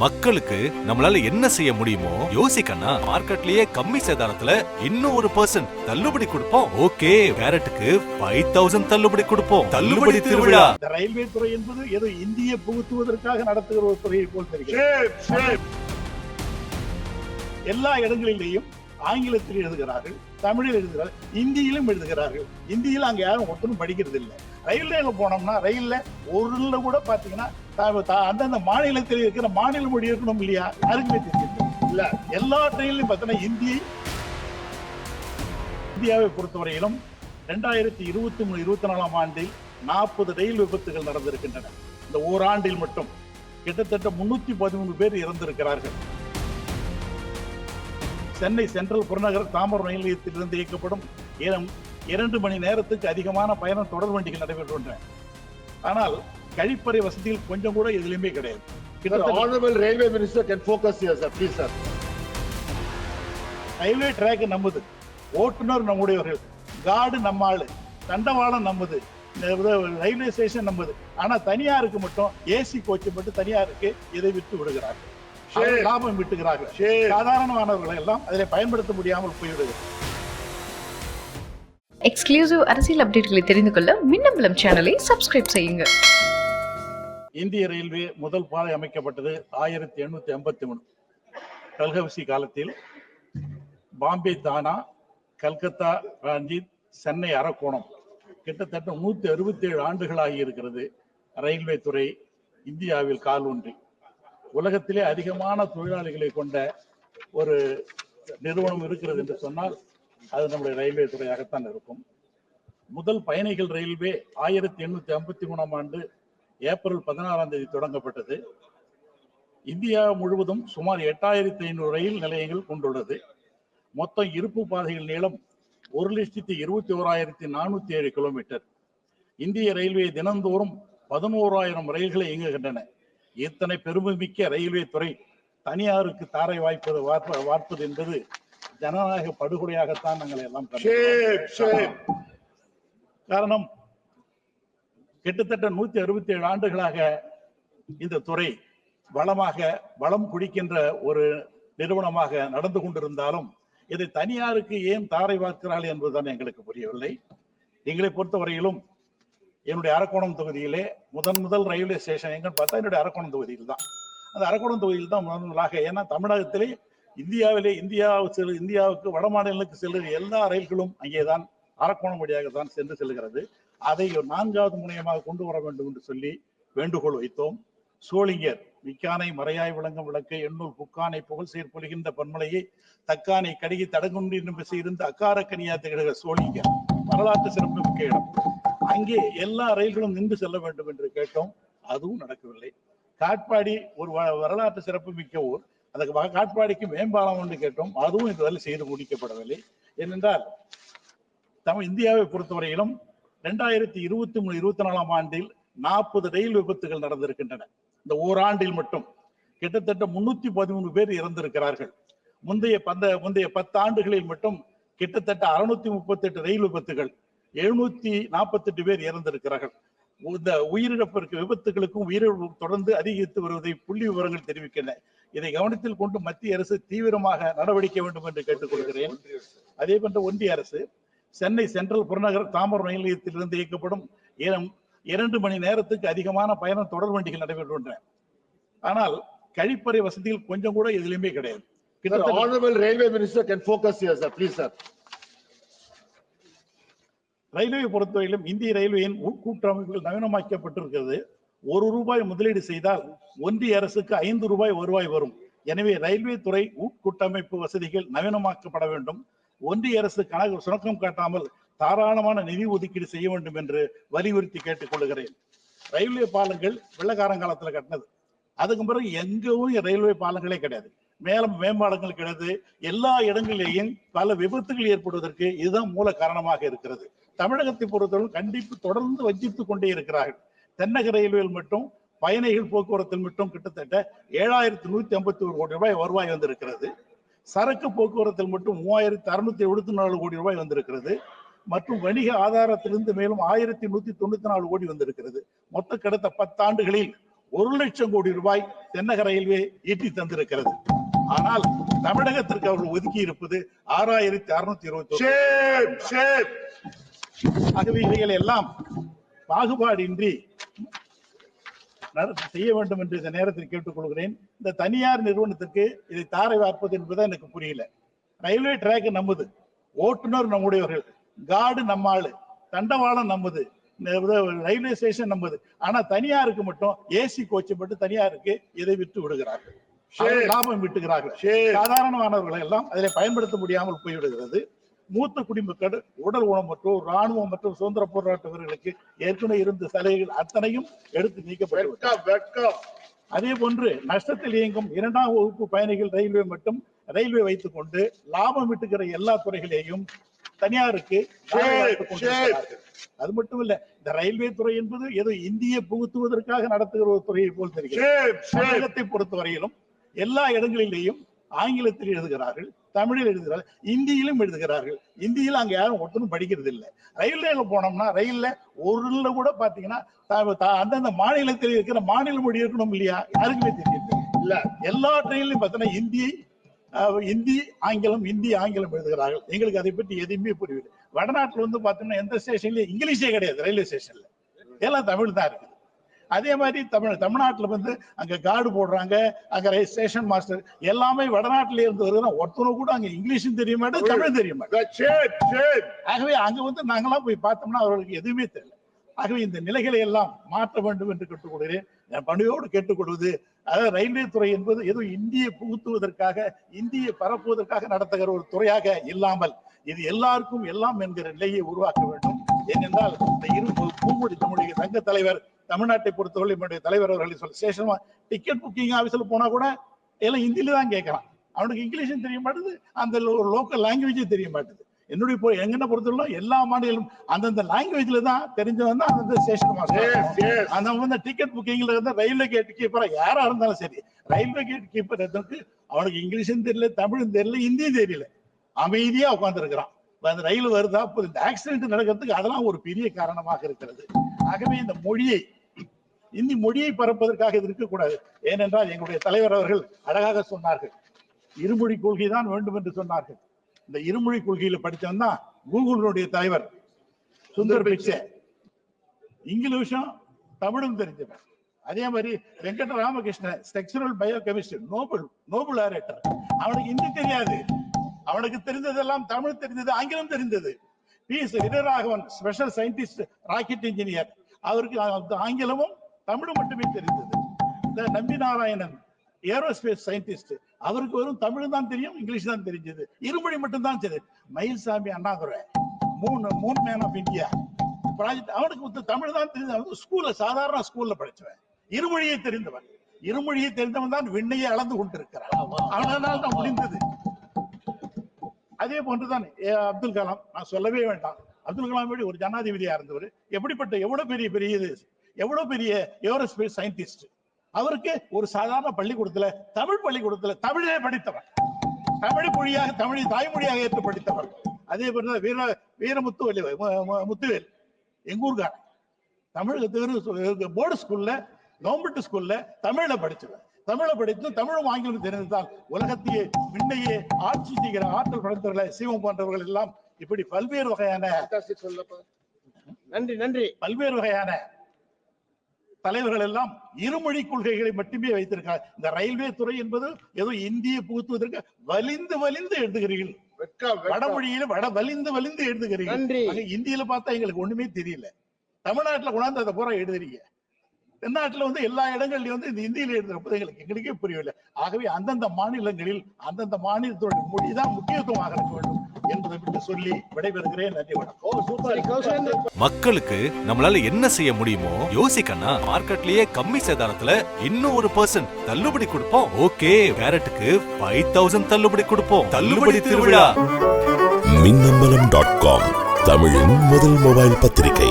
மக்களுக்கு நம்மளால என்ன செய்ய முடியுமோ யோசிக்கண்ணா மார்க்கெட்லயே கம்மி சேதாரத்துல இன்னும் ஒரு பர்சன்ட் தள்ளுபடி கொடுப்போம். ஓகே கேரட்டுக்கு ஃபைவ் தௌசண்ட் தள்ளுபடி கொடுப்போம். தள்ளுபடி திருவிழா. இந்த ரயில்வே துறை என்பது ஏதோ இந்திய புகுத்துவதற்காக நடத்துகிற ஒரு துறையை போல் தெரிகிறது. எல்லா இடங்களிலேயும் ஆங்கிலத்தில் எழுதுகிறார்கள் தமிழில் எழுதுகிறார்கள் இந்தியிலும் எழுதுகிறார்கள். இந்தியில் அங்க யாரும் ஒருத்தரும் படிக்கிறது இல்லை ரயில்ல போனோம்னா ரயில்ல ஒரு கூட பாத்தீங்கன்னா அந்தந்த மாநிலத்தில் இருக்கிற மாநில மொழி இருக்கணும் இல்லையா? யாருக்குமே தெரிஞ்சிருக்கு இல்ல எல்லா ட்ரெயின்லயும் பார்த்தீங்கன்னா இந்தி இந்தியாவை பொறுத்தவரையிலும் ரெண்டாயிரத்தி இருபத்தி மூணு இருபத்தி நாலாம் ஆண்டில் நாற்பது ரயில் விபத்துகள் நடந்திருக்கின்றன. இந்த ஓராண்டில் மட்டும் கிட்டத்தட்ட முன்னூத்தி பதிமூணு பேர் இறந்திருக்கிறார்கள். சென்னை சென்ட்ரல் புறநகர் தாம்பரம் ரயில் நிலையத்திலிருந்து இயக்கப்படும் ஏலம் இரண்டு மணி நேரத்துக்கு அதிகமான பயணம் தொடர் வண்டிகள் நடைபெறுகின்றன ஆனால் கழிப்பறை வசதிகள் கொஞ்சம் கூட எதுலையுமே கிடையாது. Can focus here, sir. Please, sir. Railway track நம்மது ஓட்டுநர் நம்முடையவர்கள். கார்டு நம்ம ஆளு தண்டவாளம் நம்மது ரயில்வே ஸ்டேஷன் நம்மது ஆனா தனியாருக்கு மட்டும் ஏசி கோச் மட்டும் தனியாருக்கு இதை விட்டு விடுகிறார்கள். லாபம் விட்டுகிறார்கள். சாதாரணமானவர்கள் எல்லாம் அதில் பயன்படுத்த முடியாமல் போய்விடுகிறது. எக்ஸ்க்ளூசிவ் அரசியல் அப்டேட்களை தெரிந்து கொள்ள மின்னம்பலம் சேனலை சப்ஸ்கிரைப் செய்யுங்க. இந்திய ரயில்வே முதல் பாதை அமைக்கப்பட்டது ஆயிரத்தி எண்ணூத்தி எண்பத்தி மூணு. கல்கவசி காலத்தில் பாம்பே தானா கல்கத்தா ராஞ்சி சென்னை அரக்கோணம். கிட்டத்தட்ட நூத்தி அறுபத்தி ஏழு ஆண்டுகளாகி இருக்கிறது ரயில்வே துறை இந்தியாவில் கால் ஒன்றி உலகத்திலே அதிகமான தொழிலாளிகளை கொண்ட ஒரு நிறுவனம் இருக்கிறது என்று சொன்னால் அது நம்முடைய ரயில்வே துறையாகத்தான் இருக்கும். முதல் பயணிகள் ரயில்வே ஆயிரத்தி எண்ணூத்தி ஐம்பத்தி மூணாம் ஆண்டு ஏப்ரல் பதினாறாம் தேதி தொடங்கப்பட்டது. இந்தியா முழுவதும் சுமார் எட்டாயிரத்தி ஐநூறு ரயில் நிலையங்கள் கொண்டுள்ளது. மொத்தம் இருப்பு பாதைகள் நீளம் ஒரு லட்சத்தி இருபத்தி ஓராயிரத்தி நானூத்தி ஏழு கிலோமீட்டர். இந்திய ரயில்வே தினந்தோறும் பதினோராயிரம் ரயில்களை இயங்குகின்றன. இத்தனை பெருமைமிக்க ரயில்வே துறை தனியாருக்கு தாரை வாய்ப்பது வார்ப்பது என்பது ஜனநாயக படுகொலையாகத்தான் நாங்கள் எல்லாம். காரணம் கிட்டத்தட்ட நூத்தி அறுபத்தி ஏழு ஆண்டுகளாக இந்த துறை வளமாக வளம் குடிக்கின்ற ஒரு நிறுவனமாக நடந்து கொண்டிருந்தாலும் இதை தனியாருக்கு ஏன் தாரை வார்க்கிறார்கள் என்பதுதான் எங்களுக்கு புரியவில்லை. எங்களை பொறுத்தவரையிலும் என்னுடைய அரக்கோணம் தொகுதியிலே முதன் முதல் ரயில்வே ஸ்டேஷன் எங்கன்னு பார்த்தா என்னுடைய அரக்கோணம் தொகுதியில் தான் அந்த அரக்கோணம் தொகுதியில் தான் முதன் முதலாக ஏன்னா தமிழகத்திலே இந்தியாவிலே இந்தியாவுக்கு செல் இந்தியாவுக்கு வட மாநிலங்களுக்கு செல்லுகிற எல்லா ரயில்களும் அங்கேதான் அரக்கோணம் வழியாக தான் சென்று செல்கிறது அதை ஒரு நான்காவது முனையமாக கொண்டு வர வேண்டும் என்று சொல்லி வேண்டுகோள் வைத்தோம். சோழிங்கர் மிக்கானை மறையாய் விளங்கும் விளக்கை எண்ணூர் புக்கானை புகழ் செயற்பொழுகின்ற பன்மலையை தக்கானை கடுகி தடங்குன்றி நின்று அக்கார அக்காரக்கனியா திகழ்கிற சோழிங்கர் வரலாற்று சிறப்பு மிக்க இடம். அங்கே எல்லா ரயில்களும் நின்று செல்ல வேண்டும் என்று கேட்டோம். அதுவும் நடக்கவில்லை. காட்பாடி ஒரு வ- வரலாற்று சிறப்பு மிக்க ஊர். அந்த காட்பாடிக்கு மேம்பாலம் ஒன்று கேட்டோம். அதுவும் இதுவரை செய்து முடிக்கப்படவில்லை. ஏனென்றால் தமிழ் இந்தியாவை பொறுத்தவரையிலும் ரெண்டாயிரத்தி இருபத்தி மூணு இருபத்தி நாலாம் ஆண்டில் நாற்பது ரயில் விபத்துகள் நடந்திருக்கின்றன. இந்த ஓராண்டில் மட்டும் கிட்டத்தட்ட முன்னூத்தி பதிமூணு பேர் இறந்திருக்கிறார்கள். முந்தைய பந்த முந்தைய பத்து ஆண்டுகளில் மட்டும் கிட்டத்தட்ட அறுநூத்தி முப்பத்தி எட்டு ரயில் விபத்துகள் எழுநூத்தி நாற்பத்தி எட்டு பேர் இறந்திருக்கிறார்கள். இந்த உயிரிழப்பிற்கு விபத்துகளுக்கும் உயிரிழப்பு தொடர்ந்து அதிகரித்து வருவதை புள்ளி விவரங்கள் தெரிவிக்கின்றன. இதை கவனத்தில் கொண்டு மத்திய அரசு தீவிரமாக நடவடிக்கை வேண்டும் என்று கேட்டுக்கொள்கிறேன் அதே போன்ற ஒன்றிய அரசு சென்னை சென்ட்ரல் புறநகர் தாம்பரம் ரயில் நிலையத்திலிருந்து இயக்கப்படும் இரண்டு மணி நேரத்துக்கு அதிகமான பயணம் தொடர் வண்டிகள் நடைபெறுகின்றன ஆனால் கழிப்பறை வசதிகள் கொஞ்சம் கூட எதுலையுமே கிடையாது. Please, sir. ரயில்வே பொறுத்தவரையிலும் இந்திய ரயில்வேயின் உட்கூட்டமைப்புகள் நவீனமாக்கப்பட்டிருக்கிறது. ஒரு ரூபாய் முதலீடு செய்தால் ஒன்றிய அரசுக்கு ஐந்து ரூபாய் வருவாய் வரும். எனவே ரயில்வே துறை உட்கூட்டமைப்பு வசதிகள் நவீனமாக்கப்பட வேண்டும். ஒன்றிய அரசு கணக்கு சுணக்கம் காட்டாமல் தாராளமான நிதி ஒதுக்கீடு செய்ய வேண்டும் என்று வலியுறுத்தி கேட்டுக் கொள்கிறேன். ரயில்வே பாலங்கள் வெள்ளக்காரங்காலத்தில் கட்டினது. அதுக்கு பிறகு எங்கவும் ரயில்வே பாலங்களே கிடையாது. மேலும் மேம்பாலங்கள் கிடையாது. எல்லா இடங்களிலேயும் பல விபத்துகள் ஏற்படுவதற்கு இதுதான் மூல காரணமாக இருக்கிறது. தமிழகத்தை பொறுத்தவரை கண்டிப்பு தொடர்ந்து வஞ்சித்துக் கொண்டே இருக்கிறார்கள். தென்னக ரயில்வேயில் மட்டும் பயணிகள் போக்குவரத்தில் மட்டும் கிட்டத்தட்ட ஏழாயிரத்தி நூத்தி ஐம்பத்தி ஒரு கோடி ரூபாய் வருவாய் வந்திருக்கிறது. சரக்கு போக்குவரத்தில் மட்டும் மூவாயிரத்தி அறுநூத்தி எழுபத்தி நாலு கோடி ரூபாய் வந்திருக்கிறது. மற்றும் வணிக ஆதாரத்திலிருந்து மேலும் ஆயிரத்தி நூத்தி தொண்ணூத்தி நாலு கோடி வந்திருக்கிறது. மொத்த கடந்த பத்தாண்டுகளில் ஒரு லட்சம் கோடி ரூபாய் தென்னக ரயில்வே ஈட்டி தந்திருக்கிறது. ஆனால் தமிழகத்திற்கு அவர்கள் ஒதுக்கி இருப்பது ஆறாயிரத்தி அறுநூத்தி இருபத்தி. ஆகவே இவைகளை எல்லாம் பாகுபாடின்றி செய்ய வேண்டும் என்று இந்த நேரத்தில் கேட்டுக்கொள்கிறேன் இந்த தனியார் நிறுவனத்துக்கு இதை தாரை வார்ப்பது என்பது எனக்கு புரியல. ரயில்வே ட்ராக் நம்முது ஓட்டுநர் நம்முடையவர்கள். கார்டு நம்மாளு தண்டவாளம் நம்முது ரயில்வே ஸ்டேஷன் நம்முது ஆனா தனியாருக்கு மட்டும் ஏசி கோச் மட்டும் தனியாருக்கு இதை விட்டு விடுகிறார்கள். லாபம் விட்டுகிறார்கள். சாதாரணமானவர்களை எல்லாம் அதில் பயன்படுத்த முடியாமல் போய்விடுகிறது. மூத்த குடிமக்கள் உடல் ஊனமற்றோர் ராணுவம் மற்றும் சுதந்திர போராட்ட வீரர்களுக்கு ஏற்கனவே இருந்த சலுகைகள் அத்தனையும் எடுத்து நீக்கப்பட்டு. அதே போன்று நஷ்டத்தில் இயங்கும் இரண்டாம் வகுப்பு பயணிகள் ரயில்வே மட்டும் ரயில்வே வைத்துக் கொண்டு லாபம் விட்டுக்கிற எல்லா துறைகளையும் தனியாருக்கு. அது மட்டும் இல்ல இந்த ரயில்வே துறை என்பது ஏதோ இந்திய புகுத்துவதற்காக நடத்துகிற ஒரு துறையை போல் தெரிகிறது பொறுத்தவரையிலும் எல்லா இடங்களிலேயும் ஆங்கிலத்தில் எழுதுகிறார்கள் தமிழில் எழுதுகிறார்கள் இந்தியிலும் எழுதுகிறார்கள். இந்தியில அங்க யாரும் ஒருத்தரும் படிக்கிறது இல்லை. ரயில்வேல போனோம்னா ரயில்ல ஒரு கூட பாத்தீங்கன்னா அந்தந்த மாநிலத்தில் இருக்கிற மாநில மொழி இருக்கணும் இல்லையா? யாருக்குமே தெரியல இல்ல எல்லா ட்ரெயின்லயும் பார்த்தீங்கன்னா ஹிந்தி இந்தி ஆங்கிலம் இந்தி ஆங்கிலம் எழுதுகிறார்கள். எங்களுக்கு அதை பற்றி எதுவுமே புரியவில்லை. வடநாட்டில் வந்து பாத்தீங்கன்னா எந்த ஸ்டேஷன்லயும் இங்கிலீஷே கிடையாது ரயில்வே ஸ்டேஷன்ல. எல்லாம் தமிழ் தான் இருக்குது. அதே மாதிரி தமிழ் தமிழ்நாட்டுல வந்து அங்க கார்டு போடுறாங்க அங்க ஸ்டேஷன் மாஸ்டர் எல்லாமே வடநாட்டுல இருந்து வருதுன்னா ஒருத்தனும் கூட அங்க இங்கிலீஷும் தெரிய மாட்டேன் தமிழும் தெரிய மாட்டேன். ஆகவே அங்க வந்து நாங்களாம் போய் பார்த்தோம்னா அவர்களுக்கு எதுவுமே தெரியல. ஆகவே இந்த நிலைகளை எல்லாம் மாற்ற வேண்டும் என்று கேட்டுக்கொள்கிறேன். பணியோடு கேட்டுக்கொள்வது அதாவது ரயில்வே துறை என்பது ஏதோ இந்தியை புகுத்துவதற்காக இந்தியை பரப்புவதற்காக நடத்துகிற ஒரு துறையாக இல்லாமல் இது எல்லாருக்கும் எல்லாம் என்கிற நிலையை உருவாக்க வேண்டும். ஏனென்றால் இந்த இரு பூமொழி தமிழக சங்க தலைவர் தமிழ்நாட்டை பொறுத்தவரை நம்முடைய தலைவர் அவர்கள் சொல்ல ஸ்டேஷன் டிக்கெட் புக்கிங் ஆபீஸ்ல போனா கூட எல்லாம் ஹிந்தில தான் கேட்கறான் அவனுக்கு இங்கிலீஷும் தெரிய மாட்டுது அந்த லோக்கல் லாங்குவேஜும் தெரிய மாட்டுது. என்னுடைய பொ- எங்கன பொறுத்தவரை எல்லா மாநிலம் அந்தந்த லாங்குவேஜ்ல தான் தெரிஞ்சவன் தான் அந்தந்த ஸ்டேஷன் மாஸ்டர். அந்த வந்து டிக்கெட் புக்கிங்ல இருந்து ரயில்வே கேட் கீப்பரா யாரா இருந்தாலும் சரி ரயில்வே கேட் கீப்பர் எதற்கு அவனுக்கு இங்கிலீஷும் தெரியல தமிழும் தெரியல ஹிந்தியும் தெரியல. அமைதியா உட்கார்ந்து இருக்கிறான் அந்த ரயில் வருதா இந்த ஆக்சிடென்ட் நடக்கிறதுக்கு அதெல்லாம் ஒரு பெரிய காரணமாக இருக்கிறது. ஆகவே இந்த மொழியை இந்தி மொழியை பரப்பதற்காக இது இருக்கக்கூடாது. ஏனென்றால் எங்களுடைய தலைவர் அவர்கள் அழகாக சொன்னார்கள். இருமொழி கொள்கை தான் வேண்டும் என்று சொன்னார்கள். இந்த இருமொழி கொள்கையில படித்தவன் தான் கூகுளுடைய தலைவர். சுந்தர் பிச்சை. இங்கிலீஷும் தமிழும் தெரிஞ்சவன். அதே மாதிரி Venkata Ramakrishnan structural biochemistry Nobel Nobel laureate அவனுக்கு இந்தி தெரியாது. அவனுக்கு தெரிந்ததெல்லாம் தமிழ் தெரிந்தது ஆங்கிலம் தெரிந்தது. P S Veeraraghavan special scientist rocket engineer அவருக்கு ஆங்கிலமும் தமிழும் மட்டுமே தெரிந்தது. இந்த நம்பி நாராயணன் ஏரோஸ்பேஸ் சயின்டிஸ்ட் அவருக்கு வெறும் தமிழ் தான் தெரியும் இங்கிலீஷ் தான் தெரிஞ்சது. இருமொழி மட்டும் தான் தெரியும். மயில்சாமி அண்ணாதுரை மூணு moon man of India project அவனுக்கு வந்து தமிழ் தான் தெரிஞ்சது. அவன் ஸ்கூல்ல சாதாரண ஸ்கூல்ல படிச்சவன். இருமொழியை தெரிந்தவன். இருமொழியை தெரிந்தவன் தான் விண்ணையை அளந்து கொண்டிருக்கிறான். அவனால் தான் முடிந்தது. அதே போன்றுதான் அப்துல் கலாம். நான் சொல்லவே வேண்டாம். அப்துல் கலாம் எப்படி ஒரு ஜனாதிபதியா இருந்தவர். எப்படிப்பட்ட எவ்வளவு பெரிய பெரிய எவ்வளவு பெரிய ஏரோஸ்பேஸ் சயின்டிஸ்ட் அவருக்கு ஒரு சாதாரண பள்ளிக்கூடத்துல தமிழ் பள்ளிக்கூடத்துல தமிழே படித்தவர். தமிழ் மொழியாக தமிழை தாய்மொழியாக ஏற்று படித்தவர். அதே போல வீர வீரமுத்து முத்துவேல் எங்க ஊர்காரன் தமிழகத்துக்கு போர்டு ஸ்கூல்ல கவர்மெண்ட் ஸ்கூல்ல தமிழ்ல படிச்சவர். தமிழ படித்து தமிழும் ஆங்கிலம் தெரிந்ததால் உலகத்தையே விண்ணையே ஆட்சி செய்கிற ஆற்றல் படைத்தவர்களை சிவம் போன்றவர்கள் எல்லாம் இப்படி பல்வேறு வகையான. நன்றி நன்றி. பல்வேறு வகையான தலைவர்கள் எல்லாம் இருமொழி கொள்கைகளை மட்டுமே வைத்திருக்காங்க. இந்த ரயில்வே துறை என்பது ஏதோ இந்தியை புகுத்துவதற்கு வலிந்து வலிந்து எழுதுகிறீர்கள். வடமொழியில வட வலிந்து வலிந்து எழுதுகிறீர்கள். இந்தியில பார்த்தா எங்களுக்கு ஒண்ணுமே தெரியல. தமிழ்நாட்டுல கொண்டாந்து அதை பூரா எழுதுறீங்க. தென்னாட்டுல வந்து எல்லா இடங்கள்லயும் வந்து இந்த இந்தியில எழுதுறப்ப எங்களுக்கு எங்களுக்கே புரியவில்லை. ஆகவே அந்தந்த மாநிலங்களில் அந்தந்த மாநிலத்தோட மொழிதான் முக்கியத்துவமாக இருக்க வேண்டும் என்பதை விட்டு சொல்லி விடைபெறுகிறேன். நன்றி வணக்கம். ஓ சூப்பர் கௌசலேந்திர மக்களுக்கு நம்மளால என்ன செய்ய முடியுமோ யோசிக்கண்ணா மார்க்கெட்லயே கம்மி சேதாரத்துல இன்னும் ஒரு பர்சன்ட் தள்ளுபடி கொடுப்போம். ஓகே கேரட்டுக்கு ஃபைவ் தௌசண்ட் தள்ளுபடி கொடுப்போம். தள்ளுபடி திருவிழா. மின்னம்பலம் டாட் காம் தமிழின் முதல் மொபைல் பத்திரிகை.